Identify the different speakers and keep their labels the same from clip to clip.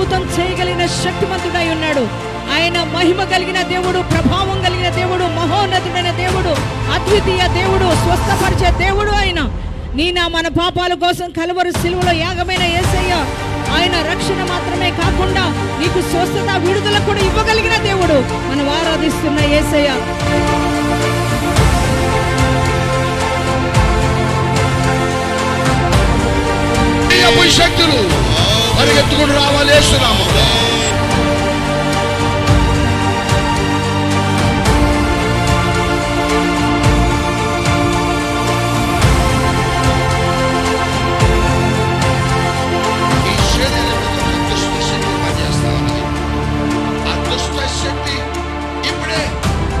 Speaker 1: అద్భుతం చేయగలిగిన శక్తిమంతుడై ఉన్నాడు. ఆయన మహిమ కలిగిన దేవుడు ప్రభావం కలిగిన దేవుడు మహోన్నతుడైన దేవుడు అద్వితీయ దేవుడు స్వస్థపరిచే దేవుడు ఆయన. నీనా మన పాపాల కోసం కలవరు సిలువలో యాగమైన యేసయ్య ఆయన రక్షణ మాత్రమే కాకుండా నీకు స్వస్థత విడుదల కూడా ఇవ్వగలిగిన దేవుడు. మనం ఆరాధిస్తున్న
Speaker 2: ఏసయ్య. శక్తులు పరిగెత్తుకుని రావాలి వేస్తున్నాము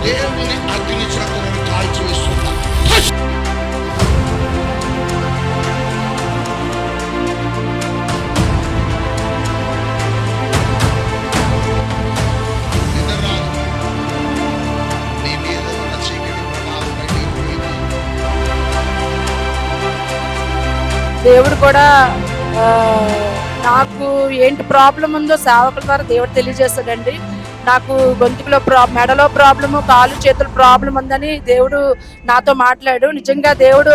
Speaker 2: దేవుని
Speaker 3: దేవుడు కూడా నాకు ఏంటి ప్రాబ్లం ఉందో సేవకుల ద్వారా దేవుడు తెలియజేస్తాడండి. నాకు గొంతుకులో ప్రా మెడలో ప్రాబ్లము కాలు చేతుల ప్రాబ్లం ఉందని దేవుడు నాతో మాట్లాడు. నిజంగా దేవుడు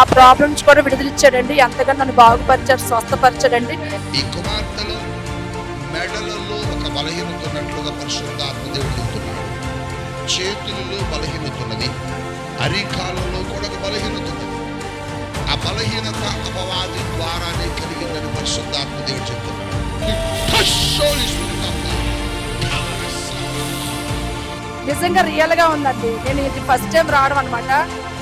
Speaker 3: ఆ ప్రాబ్లమ్స్ కూడా విడుదలిచ్చాడండి. ఎంతగా నన్ను బాగుపరిచాడు స్వస్థపరిచాడండి.
Speaker 2: ఈ కుమార్తెలు మెడలలో ఒక బలహీనత ఉన్నట్లుగా చేతులలో బలహీనత ఉన్నది అరికాలలో కూడా బలహీనత ఆ బలహీనత అపవాది ద్వారానే కలిగిందని పరిశుద్ధాత్మ దేవుడు.
Speaker 3: నిజంగా రియల్గా ఉందండి. నేను ఇది ఫస్ట్ టైం రావడం అనమాట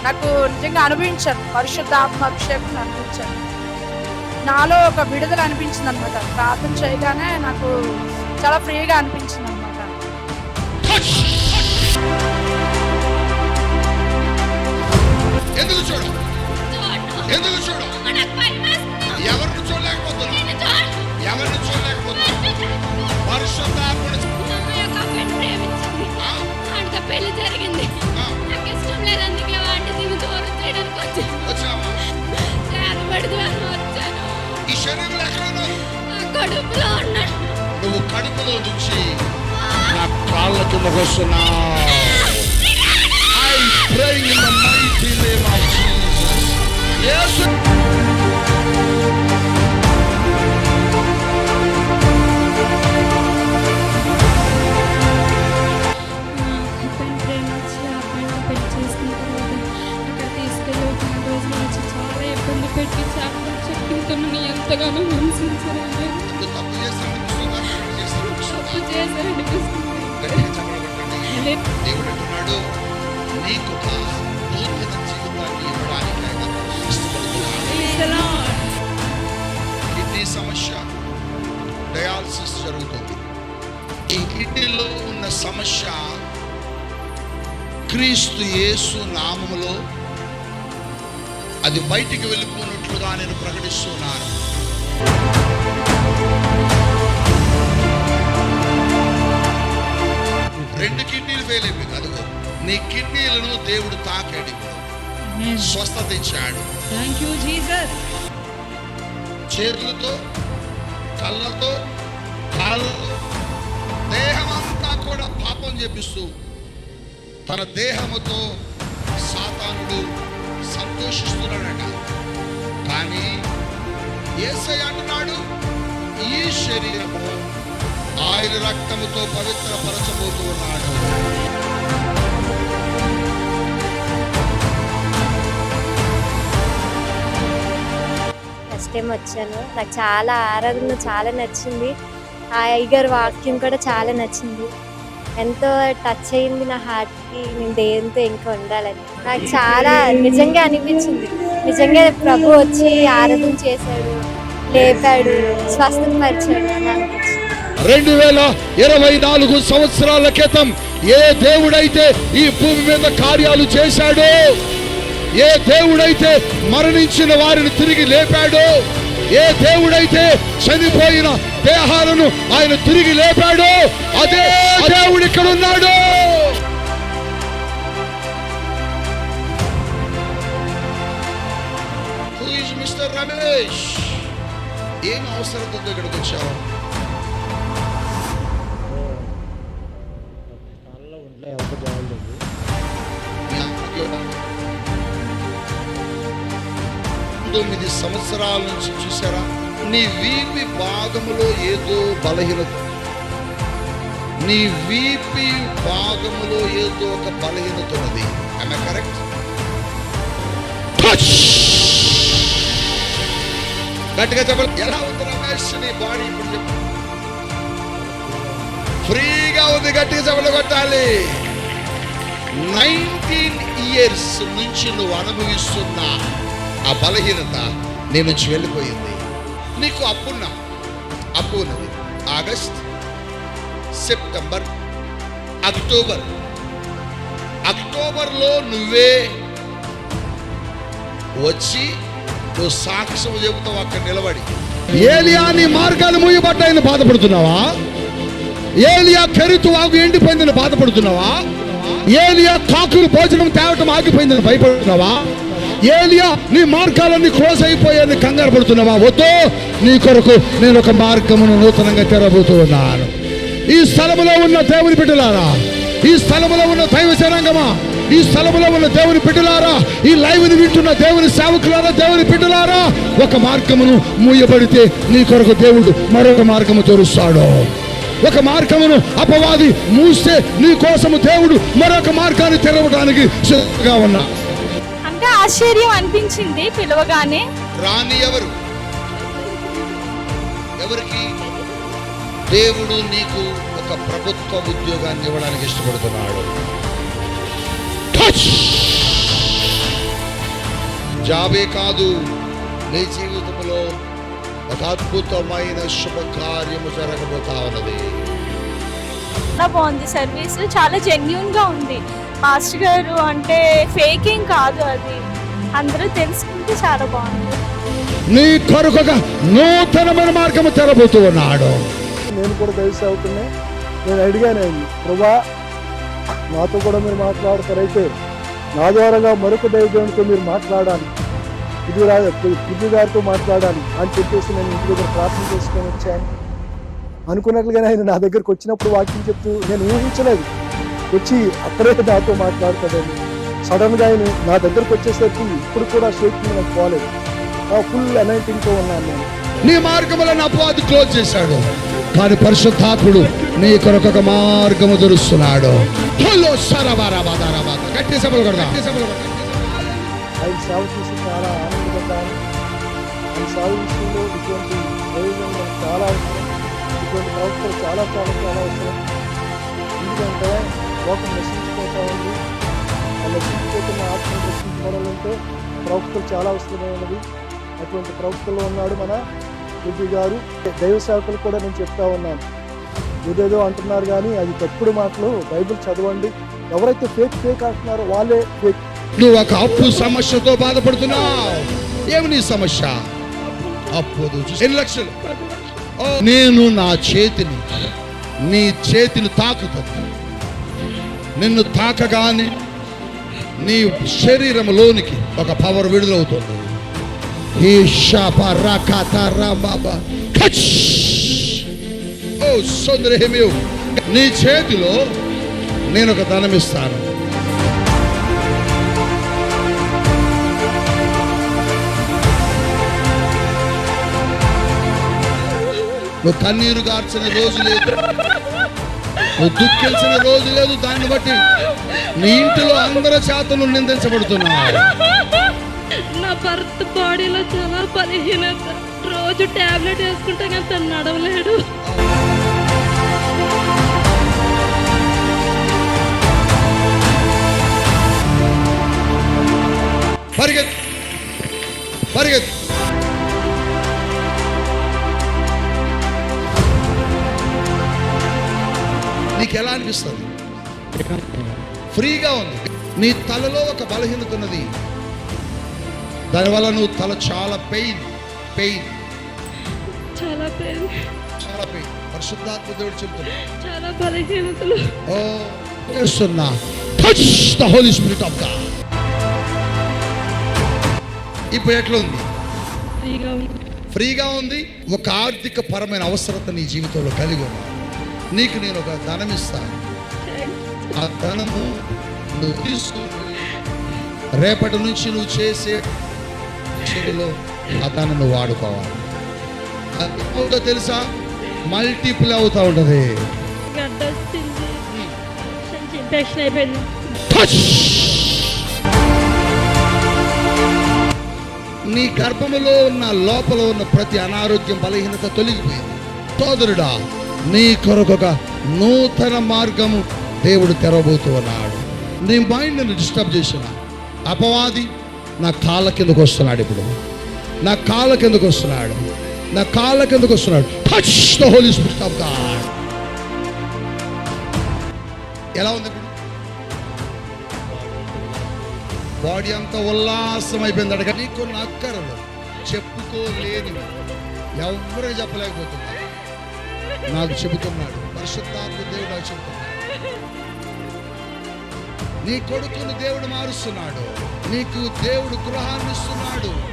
Speaker 3: నాకు నిజంగా అనుభవించాను. పరిశుద్ధాత్మ అభిషేకం అనిపించాను నాలో ఒక విడుదల అనిపించింది అనమాట ప్రార్థన చేయగానే నాకు చాలా ఫ్రీగా అనిపించింది అనమాట!
Speaker 2: ఎందుకు చూడ? ఎందుకు చూడు? ఎవరిని చూడలేకపోతున్నా ఎవరిని చూడలేకపోతున్నా పరిశుద్ధాత్మని
Speaker 4: పెళ్ళి జరిగింది నాకు ఇష్టం లేదు అందుకే వాడిని దీన్ని దూరం చేయడానికి వచ్చాను
Speaker 2: వచ్చావా?
Speaker 4: అని వచ్చాను
Speaker 2: ఈ శరీరంలో ఎక్కడ
Speaker 4: కడుపులో ఉన్నాడు
Speaker 2: నువ్వు కడుపులో నుంచి నా కాళ్ళ కిందకు వస్తున్నా I'm praying in the mighty name of Jesus. Yes.
Speaker 1: The Lord.
Speaker 2: Kidney సమస్య డయాలసిస్ జరుగుతుంది. ఈ కిడ్నీలో ఉన్న సమస్య క్రీస్తు యేసు నామములో అది బయటికి వెళ్ళిపోయినట్లుగా నేను ప్రకటిస్తున్నాను. రెండు కిడ్నీలు ఫెయిల్ అయిపోయింది అదిగో నీ కిడ్నీలను దేవుడు తాకాడు. స్వస్థత ఇచ్చాడు. చేతులతో కళ్ళతో కాళ్ళతో దేహమంతా కూడా పాపం చేపిస్తూ తన దేహముతో సాతానుడు సంతోషిస్తున్నాడట. కానీ ఏసై అంటున్నాడు ఈ శరీరము ఆయన రక్తముతో పవిత్రపరచబోతూ ఉన్నాడు.
Speaker 5: ఫస్ట్ టైం వచ్చాను. నాకు చాలా ఆరాధన చాలా నచ్చింది. ఆ అయ్యగారి వాక్యం కూడా చాలా నచ్చింది. ఎంతో టచ్ అయింది నా హార్ట్కి నేను దేంతో ఇంకా ఉండాలని. నాకు చాలా నిజంగా అనిపించింది. నిజంగా ప్రభు వచ్చి ఆరాధన చేశాడు లేపాడు స్వస్థపరిచాడు అని అనిపించింది.
Speaker 2: రెండు వేల ఇరవై నాలుగు సంవత్సరాల క్రితం ఏ దేవుడైతే ఈ భూమి మీద కార్యాలు చేశాడో ఏ దేవుడైతే మరణించిన వారిని తిరిగి లేపాడో ఏ దేవుడైతే చనిపోయిన దేహాలను ఆయన తిరిగి లేపాడో అదే దేవుడు ఇక్కడ ఉన్నాడు. ఏం ఇక్కడికి వచ్చావు? పంతొమ్మిది సంవత్సరాల నుంచి చూసారా నీ వీపి భాగములో ఏదో బలహీనత. నీ వీపి భాగములో ఏదో ఒక బలహీనత ఉన్నది. ఐ కరెక్ట్ గట్టిగా చెప్పాలి ఎలా ఉంది రమేష్ నీ బాడీ ఇప్పుడు చెప్పు. ఫ్రీగా ఉంది గట్టిగా చెప్పలు కొట్టాలి. నైన్టీన్ ఇయర్స్ నుంచి నువ్వు అనుభవిస్తున్న ఆ బలహీనత నీ నుంచి వెళ్ళిపోయింది. నీకు అప్పున్నా అప్పు ఉన్నది. August September October. అక్టోబర్లో నువ్వే వచ్చి నువ్వు సాక్ష్యం చెబుతావు అక్కడ నిలబడి. ఏలియా నీ మార్గాలు మూయబడ్డాయని బాధపడుతున్నావా? ఏలియా కెరుతు వాగు ఎండిపోయిందని బాధపడుతున్నావా? ఏలియా కాకులు భోజనం తేవటం ఆగిపోయిందని భయపడుతున్నావా? ఏలియా నీ మార్గాలన్నీ క్లోజ్ అయిపోయాయని కంగారు పడుతున్నావా? వద్దు. నీ కొరకు నేను ఒక మార్గమును నూతనంగా తెరబోతూ ఉన్నాను. ఈ స్థలములో ఉన్న దేవుని బిడ్డలారా ఈ స్థలములో ఉన్న దైవ జనాంగమా ఈ స్థలములో ఉన్న దేవుని బిడ్డలారా ఈ లైవ్ని వింటున్న దేవుని సేవకులారా దేవుని బిడ్డలారా ఒక మార్గమును మూయబడితే నీ కొరకు దేవుడు మరొక మార్గము తెరుస్తాడు. ఒక మార్గమును అపవాది మూస్తే నీ కోసము దేవుడు మరొక మార్గాన్ని తెరవడానికి సిద్ధంగా ఉన్నా.
Speaker 6: నిజంగా ఆశ్చర్యం అనిపించింది పిలవగానే.
Speaker 2: రాని ఎవరు? ఎవరికి? దేవుడు నీకు ఒక ప్రభుత్వ ఉద్యోగాన్ని ఇవ్వడానికి ఇష్టపడుతున్నాడు. జాబే కాదు నీ జీవితంలో ఒక అద్భుతమైన శుభకార్యము జరగబోతా ఉన్నది.
Speaker 6: చాలా బాగుంది సర్వీస్. చాలా జెన్యున్గా ఉంది. మాస్టర్ గారు అంటే ఫేకింగ్ కాదు అది. అందరూ తెలుసుకుంటే చాలా బాగుంది.
Speaker 2: నీ కొరకు ఒక నూతనమైన మార్గము తెరబోతూ ఉన్నాడు.
Speaker 7: నేను కూడా దైవ సేవకునే నేను అడిగాను ప్రభా నాతో కూడా మీరు మాట్లాడతారైతే నా ద్వారాగా మరొక దైవజనుడితో మీరు మాట్లాడాలి. ఇది బుద్ధి గారితో మాట్లాడాలి అని చెప్పేసి నేను ఇంటి దగ్గర ప్రార్థన చేసుకొని వచ్చాను. అనుకున్నట్లుగానే ఆయన నా దగ్గరకు వచ్చినప్పుడు వాక్యం చెప్తూ నేను ఊహించలేదు. వచ్చి అక్కడే నాతో మాట్లాడతాడని. సడన్గా ఆయన నా దగ్గరకు వచ్చేసరికి ఇప్పుడు కూడా షేకింగ్ నాకు పోలేదు. ఫుల్ అనైటింగ్తో ఉన్నాను నేను.
Speaker 2: నీ అపవాది క్లోజ్ చేశాడు. కానీ పరిశుద్ధాత్ముడు నీ కొరకు ఒక మార్గము శరబారాబాదారాబాద. గట్టి సభలు.
Speaker 7: ఆయన సేవ చూసి చాలా ఆనందపడ్డాను. ఆయన సేవ విషయంలో ఇటువంటి ప్రయోజనం చాలా ఇటువంటి ప్రవర్తన చాలా చాలా చాలా అవసరం ఎందుకంటే లోకం నశించిపోతా ఉంది ఆ నశించిపోతున్న ఆత్మను రక్షించుకోవాలంటే ప్రవక్తలు చాలా అవసరమైనది అటువంటి ప్రవక్తలు ఉన్నాడు మన బుద్ధి గారు. దైవ సేవకులు కూడా నేను చెప్తా ఉన్నాను. ఏదేదో అంటున్నారు కానీ అది తప్పుడు మాటలు. బైబిల్ చదవండి. ఎవరైతే ఫేక్ ఫేక్ అంటున్నారో వాళ్ళే ఫేక్.
Speaker 2: నువ్వు ఒక అప్పు సమస్యతో బాధపడుతున్నావు. ఏమి నీ సమస్య? అప్పు. ఎన్ని లక్షలు? నేను నా చేతిని నీ చేతిని తాకుతాను. నిన్ను తాకగానే నీ శరీరంలోనికి ఒక పవర్ విడుదలవుతుంది. ఈ శాప రకత బాబా కచ్ ఓ సొందరహేమియు నీ చేతిలో నేను ఒక ధనమిస్తాను. నువ్వు కన్నీరు గార్చిన రోజు లేదు. నువ్వు దుఃఖించిన రోజు లేదు. దాన్ని బట్టి నీ ఇంటిలో అందరి చేతలు నిందించబడుతున్నావు
Speaker 4: నా భర్త బాడీలో చాలా బలహీనత. రోజు టాబ్లెట్ వేసుకుంటే కానీ తను నడవలేడు.
Speaker 2: నీ తలలో ఒక బలహీనత ఉన్నది దానివల్ల నువ్వు తల చాలా పెయిన్ పెయిన్.
Speaker 4: చాలా పెయిన్.
Speaker 2: చాలా పెయిన్. పరిశుద్ధాత్మ దేవుడు చెబుతున్నాడు.
Speaker 4: చాలా బలహీనతలు.
Speaker 2: ఓ చేస్తున్నా touch the holy spirit of God ఇప్పుడు ఎట్లుంది
Speaker 4: ఫ్రీగా ఉంది.
Speaker 2: ఫ్రీగా ఉంది. ఒక ఆర్థిక పరమైన అవసరత నీ జీవితంలో కలిగి ఉంది. నీకు నేను ఒక ధనం ఇస్తాను ఆ ధనము నువ్వు తీసుకుని రేపటి నుంచి నువ్వు చేసే పరిచర్యలో అతను వాడుకోవాలి. అది ఏమవుతుందో తెలుసా? మల్టిపుల్ అవుతా ఉంటది! నీ గర్భములో ఉన్న లోపల ఉన్న ప్రతి అనారోగ్యం బలహీనత తొలగిపోయింది. సోదరుడా నీ కొరకొక నూతన మార్గము దేవుడు తెరవబోతూ ఉన్నాడు. నీ మైండ్ని డిస్టర్బ్ చేసిన అపవాది నా కాళ్ళ కిందకు వస్తున్నాడు ఇప్పుడు. నా కాళ్ళ కిందకు వస్తున్నాడు. నా కాళ్ళ కిందకు వస్తున్నాడు. Touch the holy spirit of God ఎలా ఉంది ఇప్పుడు? బాడీ అంతా ఉల్లాసం అయిపోయింది అడగ. నీకు కొన్ని అక్కరలు చెప్పుకోలేదు ఎవరికి చెప్పలేకపోతున్నారు? నాకు చెబుతున్నాడు. పరిశుద్ధాత్మ దేవుడు నాకు చెబుతున్నాడు. నీ కొడుకును దేవుడు మారుస్తున్నాడు. నీకు దేవుడు గృహాన్ని ఇస్తున్నాడు.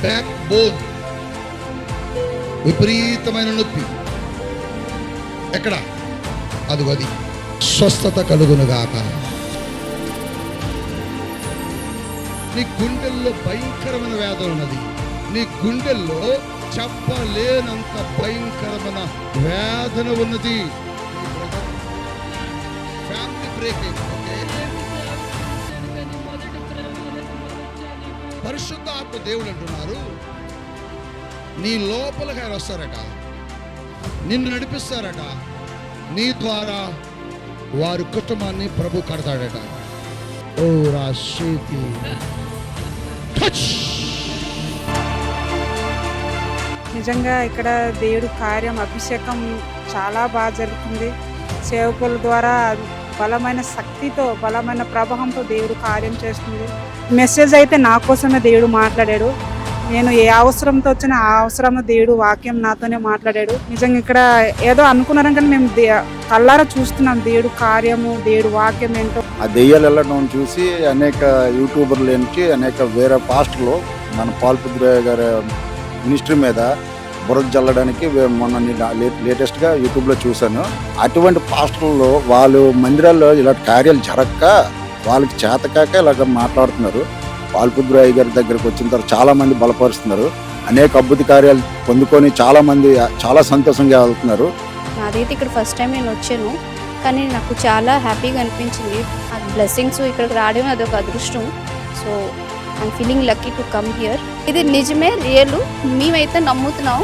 Speaker 2: బ్యాక్ బోన్ విపరీతమైన నొప్పి. ఎక్కడ? అది అది. స్వస్థత కలుగునుగాక. నీ గుండెల్లో భయంకరమైన వేదన ఉన్నది. నీ గుండెల్లో చెప్పలేనంత భయంకరమైన వేదన ఉన్నది. ఫ్యామిలీ బ్రేక్ పరిశుద్ధ ఆత్మ దేవుడు అంటున్నారు నీ లోపలికి ఆయన వస్తారట. నిన్ను నడిపిస్తారట. నీ ద్వారా వారి కుటుంబాన్ని ప్రభు కడతాడట. ఓ రాశేతి టచ్
Speaker 8: నిజంగా ఇక్కడ దేవుడు కార్యం అభిషేకం చాలా బాగా జరుగుతుంది. సేవకుల ద్వారా బలమైన శక్తితో బలమైన ప్రభావంతో దేవుడు కార్యం చేస్తుంది. మెసేజ్ అయితే నా కోసమే దేవుడు మాట్లాడాడు. నేను ఏ అవసరంతో వచ్చిన ఆ అవసరం దేవుడు వాక్యం నాతోనే మాట్లాడాడు. నిజంగా ఇక్కడ ఏదో అనుకున్నారం కానీ మేము దే కళ్ళారా చూస్తున్నాం దేవుడు కార్యము దేవుడు వాక్యం ఏంటో.
Speaker 9: ఆ దెయ్యాలు వెళ్ళడం చూసి అనేక యూట్యూబర్లు నుంచి అనేక వేరే పాస్టర్లు మన పాల్పుద్రయ్య గారి మినిస్ట్రీ మీద బురద జల్లడానికి మొన్న లేటెస్ట్గా యూట్యూబ్లో చూశాను. అటువంటి పాస్టర్లు వాళ్ళు మందిరాల్లో ఇలాంటి కార్యాలు జరగక వాళ్ళకి చేతకాక ఇలాగ మాట్లాడుతున్నారు. పాల్పుద్రాయి గారి దగ్గరకు వచ్చిన తర్వాత చాలా మంది బలపరుస్తున్నారు. అనేక అద్భుత కార్యాలు పొందుకొని చాలా మంది చాలా సంతోషంగా వెళ్తున్నారు.
Speaker 10: నాదైతే ఇక్కడ ఫస్ట్ టైం నేను వచ్చాను. కానీ నాకు చాలా హ్యాపీగా అనిపించింది. ఆ బ్లెస్సింగ్స్ ఇక్కడికి రావడం అదొక అదృష్టం. So I'm feeling lucky to come here ఇది నిజమే రియల్. మేమైతే నమ్ముతున్నాం.